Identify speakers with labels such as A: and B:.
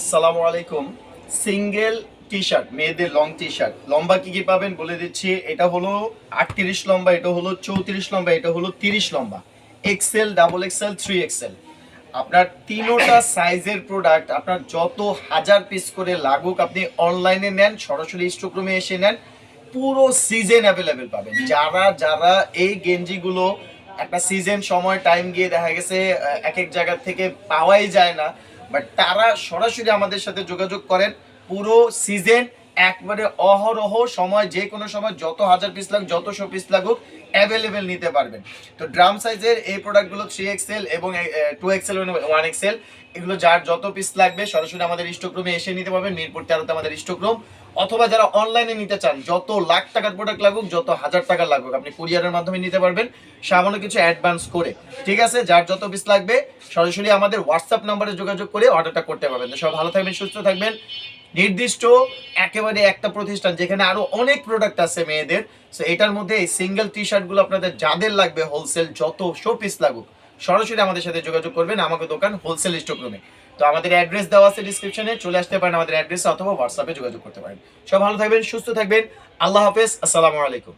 A: আসসালামু আলাইকুম। Single T shirt মেয়েদের লং টি শার্ট লম্বা কি কি পাবেন বলে দিচ্ছি, এটা হলো আটত্রিশ লম্বা, এটা হলো চৌত্রিশ লম্বা, এটা হলো তিরিশ লম্বা। XL double XL three XL আপনার তিনোটা সাইজের প্রোডাক্ট, আপনার যত হাজার পিস করে লাগুক, আপনি অনলাইনে নেন, সরাসরি স্টকরুমে এসে নেন, পুরো সিজন অ্যাভেলেবেল পাবেন। যারা যারা এই গেঞ্জিগুলো একটা সিজন সময় টাইম গিয়ে দেখা গেছে এক এক জায়গা থেকে পাওয়াই যায় না। বাট তারা সরাসরি আমাদের সাথে যোগাযোগ করেন। পুরো সিজন একবারে অহরহ সময়, যে কোনো সময় যত হাজার পিস লাগুক, যত শো পিস লাগুক অ্যাভেলেবেল নিতে পারবেন। তো ড্রাম সাইজের এই প্রোডাক্টগুলো থ্রি এক্সেল এবং টু এক্সেল ওয়ান এক্সেল এগুলো যার যত পিস লাগবে, সরাসরি আমাদের স্টক রুমে এসে নিতে পারবেন। মিরপুর তেরোতে আমাদের স্টক রুম অথবা যারা অনলাইনে নিতে চান, যত লাখ টাকার প্রোডাক্ট লাগুক, যত হাজার টাকার লাগুক, আপনি কুরিয়ারের মাধ্যমে নিতে পারবেন। সামান্য কিছু অ্যাডভান্স করে। ঠিক আছে? যার যত পিস লাগবে, সরাসরি আমাদের হোয়াটসঅ্যাপ নাম্বারে যোগাযোগ করে অর্ডারটা করতে পারবেন। সব ভালো থাকবেন, সুস্থ থাকবেন। নির্দিষ্ট একেবারে একটা প্রতিষ্ঠান যেখানে আরও অনেক প্রোডাক্ট আছে মেয়েদের। সো এটার মধ্যে এই সিঙ্গেল টি শার্টগুলো আপনাদের যাদের লাগবে হোলসেল যত শো পিস লাগুক সরাসরি আমাদের সাথে যোগাযোগ করবেন আমাকে দোকান হোলসেল স্টক রুমে তো আমাদের অ্যাড্রেস দেওয়া আছে ডিসক্রিপশনে চলে আসতে পারেন আমাদের অ্যাড্রেসে অথবা হোয়াটসঅ্যাপে যোগাযোগ করতে পারেন। সব ভালো থাকবেন, সুস্থ থাকবেন, আল্লাহ হাফেজ, আসসালামু আলাইকুম।